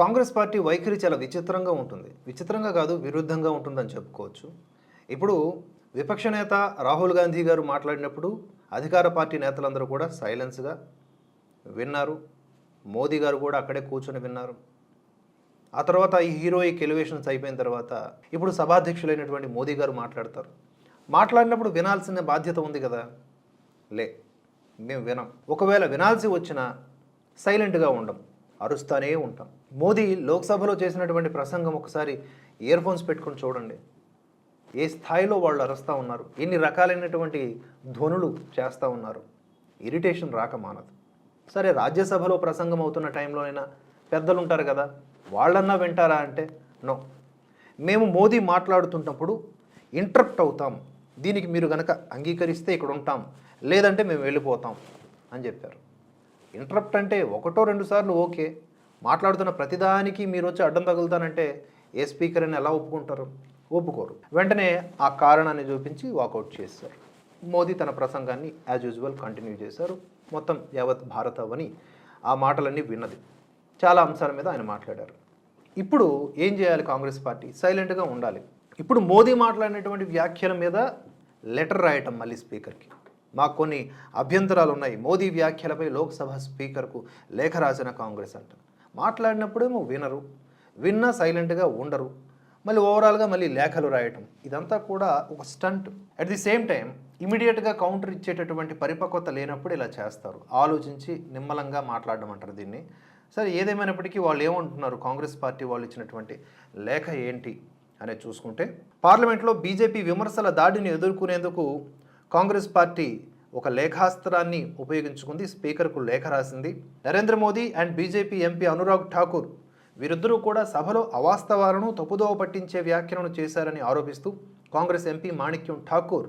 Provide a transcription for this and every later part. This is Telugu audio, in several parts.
కాంగ్రెస్ పార్టీ వైఖరి చాలా విచిత్రంగా ఉంటుంది. విచిత్రంగా కాదు విరుద్ధంగా ఉంటుందని చెప్పుకోవచ్చు. ఇప్పుడు విపక్ష నేత రాహుల్ గాంధీ గారు మాట్లాడినప్పుడు అధికార పార్టీ నేతలందరూ కూడా సైలెన్స్గా విన్నారు. మోదీ గారు కూడా అక్కడే కూర్చొని విన్నారు. ఆ తర్వాత ఈ హీరోయిక్ ఎలివేషన్స్ అయిపోయిన తర్వాత ఇప్పుడు సభాధ్యక్షులైనటువంటి మోదీ గారు మాట్లాడతారు. మాట్లాడినప్పుడు వినాల్సిన బాధ్యత ఉంది కదా? లే మేము వినం. ఒకవేళ వినాల్సి వచ్చినా సైలెంట్గా ఉండం. అరుస్తానే ఉంటాం. మోదీ లోక్సభలో చేసినటువంటి ప్రసంగం ఒకసారి ఇయర్ ఫోన్స్ పెట్టుకొని చూడండి. ఏ స్థాయిలో వాళ్ళు అరుస్తూ ఉన్నారు? ఎన్ని రకాలైనటువంటి ధ్వనులు చేస్తూ ఉన్నారు? ఇరిటేషన్ రాక మానదు. సరే రాజ్యసభలో ప్రసంగం అవుతున్న టైంలోనైనా పెద్దలు ఉంటారు కదా వాళ్ళన్నా వింటారా అంటే నో. మేము మోదీ మాట్లాడుతున్నప్పుడు ఇంటరప్ట్ అవుతాం. దీనికి మీరు కనుక అంగీకరిస్తే ఇక్కడ ఉంటాం. లేదంటే మేము వెళ్ళిపోతాం అని చెప్పారు. ఇంటరప్ట్ అంటే ఒకటో రెండు సార్లు ఓకే. మాట్లాడుతున్న ప్రతిదానికి మీరు వచ్చి అడ్డం తగులుతానంటే ఏ స్పీకర్ అని ఎలా ఒప్పుకుంటారు? ఒప్పుకోరు. వెంటనే ఆ కారణాన్ని చూపించి వాకౌట్ చేశారు. మోదీ తన ప్రసంగాన్ని యాజ్ యూజువల్ కంటిన్యూ చేశారు. మొత్తం యావత్ భారతవని ఆ మాటలన్నీ విన్నది. చాలా అంశాల మీద ఆయన మాట్లాడారు. ఇప్పుడు ఏం చేయాలి కాంగ్రెస్ పార్టీ? సైలెంట్గా ఉండాలి. ఇప్పుడు మోదీ మాట్లాడినటువంటి వ్యాఖ్యల మీద లెటర్ రాయటం మళ్ళీ స్పీకర్కి మాకు కొన్ని అభ్యంతరాలు ఉన్నాయి. మోదీ వ్యాఖ్యలపై లోక్సభ స్పీకర్కు లేఖ రాసిన కాంగ్రెస్ అంట. మాట్లాడినప్పుడేమో వినరు. విన్నా సైలెంట్గా ఉండరు. మళ్ళీ ఓవరాల్గా మళ్ళీ లేఖలు రాయటం. ఇదంతా కూడా ఒక stunt. At the same time ఇమీడియట్గా కౌంటర్ ఇచ్చేటటువంటి పరిపక్వత లేనప్పుడు ఇలా చేస్తారు. ఆలోచించి నిమ్మలంగా మాట్లాడడం అంటారు దీన్ని. సరే ఏదేమైనప్పటికీ వాళ్ళు ఏమంటున్నారు? కాంగ్రెస్ పార్టీ వాళ్ళు ఇచ్చినటువంటి లేఖ ఏంటి? అనేది చూసుకుంటే పార్లమెంట్లో బీజేపీ విమర్శల దాడిని ఎదుర్కొనేందుకు కాంగ్రెస్ పార్టీ ఒక లేఖాస్త్రాన్ని ఉపయోగించుకుంది స్పీకర్కు లేఖ రాసింది. Narendra Modi and BJP MP Anurag Thakur వీరిద్దరూ కూడా సభలో అవాస్తవాలను తప్పుదోవ పట్టించే వ్యాఖ్యలను చేశారని ఆరోపిస్తూ కాంగ్రెస్ ఎంపీ మాణిక్యం ఠాకూర్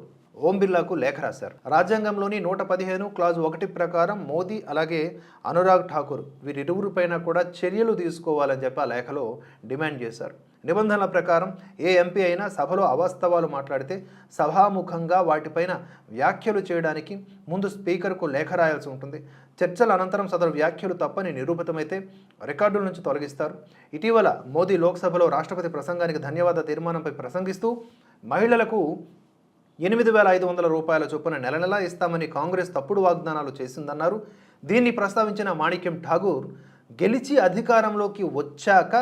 ఓం బిర్లాకు లేఖ రాశారు. రాజ్యాంగంలోని నూట పదిహేను క్లాజ్ ఒకటి ప్రకారం మోదీ అలాగే అనురాగ్ ఠాకూర్ వీరిరువురిపైన కూడా చర్యలు తీసుకోవాలని చెప్పి ఆ లేఖలో డిమాండ్ చేశారు. నిబంధనల ప్రకారం ఏ ఎంపీ అయినా సభలో అవాస్తవాలు మాట్లాడితే సభాముఖంగా వాటిపైన వ్యాఖ్యలు చేయడానికి ముందు స్పీకర్కు లేఖ రాయాల్సి ఉంటుంది. చర్చల అనంతరం సదరు వ్యాఖ్యలు తప్పని నిరూపితమైతే రికార్డుల నుంచి తొలగిస్తారు. ఇటీవల మోదీ లోక్సభలో రాష్ట్రపతి ప్రసంగానికి ధన్యవాద తీర్మానంపై ప్రసంగిస్తూ మహిళలకు ఎనిమిది వేల ఐదు వందల రూపాయల చొప్పున నెల నెలా ఇస్తామని కాంగ్రెస్ తప్పుడు వాగ్దానాలు చేసిందన్నారు. దీన్ని ప్రస్తావించిన మాణిక్యం ఠాగూర్ గెలిచి అధికారంలోకి వచ్చాక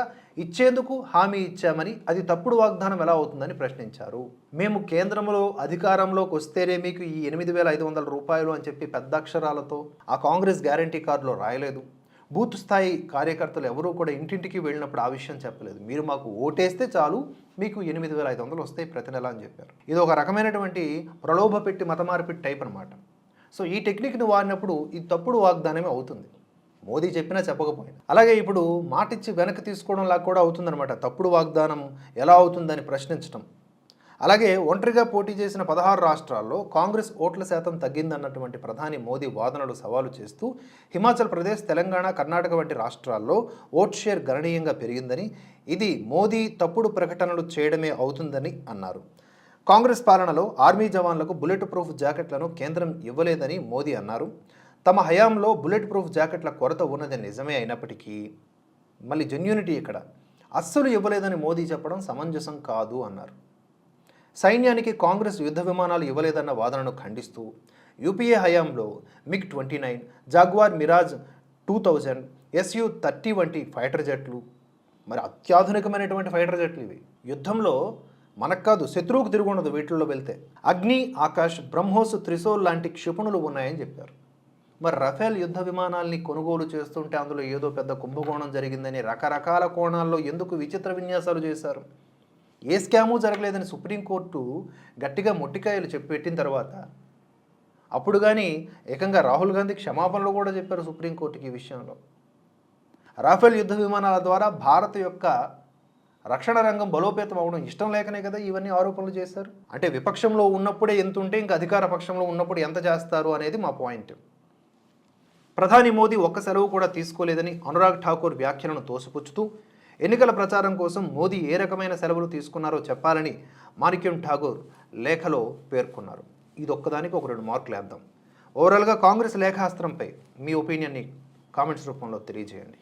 ఇచ్చేందుకు హామీ ఇచ్చామని అది తప్పుడు వాగ్దానం ఎలా అవుతుందని ప్రశ్నించారు. మేము కేంద్రంలో అధికారంలోకి వస్తేనే మీకు ఈ ఎనిమిది వేల ఐదు వందల రూపాయలు అని చెప్పి పెద్ద అక్షరాలతో ఆ కాంగ్రెస్ గ్యారంటీ కార్డులో రాయలేదు. బూత్ స్థాయి కార్యకర్తలు ఎవరూ కూడా ఇంటింటికి వెళ్ళినప్పుడు ఆ విషయం చెప్పలేదు. మీరు మాకు ఓటేస్తే చాలు మీకు ఎనిమిది వేల ఐదు వందలు వస్తాయి ప్రతి నెల అని చెప్పారు. ఇది ఒక రకమైనటువంటి ప్రలోభ పెట్టి మతమార్పిడి టైప్ అనమాట సో ఈ టెక్నిక్ని వాడినప్పుడు ఇది తప్పుడు వాగ్దానమే అవుతుంది. మోదీ చెప్పినా చెప్పకపోయినా. అలాగే ఇప్పుడు మాటిచ్చి వెనక్కి తీసుకోవడం లాగా కూడా అవుతుందన్నమాట. తప్పుడు వాగ్దానం ఎలా అవుతుందని ప్రశ్నించడం అలాగే ఒంటరిగా పోటీ చేసిన పదహారు రాష్ట్రాల్లో కాంగ్రెస్ ఓట్ల శాతం తగ్గిందన్నటువంటి ప్రధాని మోదీ వాదనలు సవాలు చేస్తూ హిమాచల్ ప్రదేశ్ తెలంగాణ కర్ణాటక వంటి రాష్ట్రాల్లో ఓట్ షేర్ గణనీయంగా పెరిగిందని ఇది మోదీ తప్పుడు ప్రకటనలు చేయడమే అవుతుందని అన్నారు. కాంగ్రెస్ పాలనలో ఆర్మీ జవాన్లకు బుల్లెట్ ప్రూఫ్ జాకెట్లను కేంద్రం ఇవ్వలేదని మోదీ అన్నారు. తమ హయాంలో బుల్లెట్ ప్రూఫ్ జాకెట్ల కొరత ఉన్నది నిజమే అయినప్పటికీ మళ్ళీ జెన్యూనిటీ ఇక్కడ అస్సలు ఇవ్వలేదని మోదీ చెప్పడం సమంజసం కాదు అన్నారు. సైన్యానికి కాంగ్రెస్ యుద్ధ విమానాలు ఇవ్వలేదన్న వాదనను ఖండిస్తూ యూపీఏ హయాంలో MiG twenty nine Jaguar Mirage two thousand SU thirty వంటి ఫైటర్ జెట్లు మరి అత్యాధునికమైనటువంటి ఫైటర్ జెట్లు ఇవి. యుద్ధంలో మనకు కాదు శత్రువుకు తిరుగుండదు వీటిల్లో వెళ్తే. అగ్ని ఆకాష్ బ్రహ్మోస్ త్రిశూల్ లాంటి క్షిపణులు ఉన్నాయని చెప్పారు. మరి రఫేల్ యుద్ధ విమానాల్ని కొనుగోలు చేస్తుంటే అందులో ఏదో పెద్ద కుంభకోణం జరిగిందని రకరకాల కోణాల్లో ఎందుకు విచిత్ర విన్యాసాలు చేశారు? ఏ స్కాము జరగలేదని సుప్రీంకోర్టు గట్టిగా మొట్టికాయలు చెప్పెట్టిన తర్వాత అప్పుడు కానీ ఏకంగా రాహుల్ గాంధీ క్షమాపణలు కూడా చెప్పారు సుప్రీంకోర్టుకి ఈ విషయంలో. రాఫెల్ యుద్ధ విమానాల ద్వారా భారత్ యొక్క రక్షణ రంగం బలోపేతం అవడం ఇష్టం లేకనే కదా ఇవన్నీ ఆరోపణలు చేశారు? అంటే విపక్షంలో ఉన్నప్పుడే ఎంత ఉంటే ఇంకా అధికార పక్షంలో ఉన్నప్పుడు ఎంత చేస్తారు అనేది మా పాయింట్. ప్రధాని మోదీ ఒక్క సెలవు కూడా తీసుకోలేదని అనురాగ్ ఠాకూర్ వ్యాఖ్యలను తోసిపుచ్చుతూ ఎన్నికల ప్రచారం కోసం మోదీ ఏ రకమైన సెలవులు తీసుకున్నారో చెప్పాలని మాణిక్యం ఠాగూర్ లేఖలో పేర్కొన్నారు. ఇది ఒక్కదానికి ఒక రెండు మార్కులు వేద్దాం. ఓవరాల్గా కాంగ్రెస్ లేఖాస్త్రంపై మీ ఒపీనియన్ని కామెంట్స్ రూపంలో తెలియజేయండి.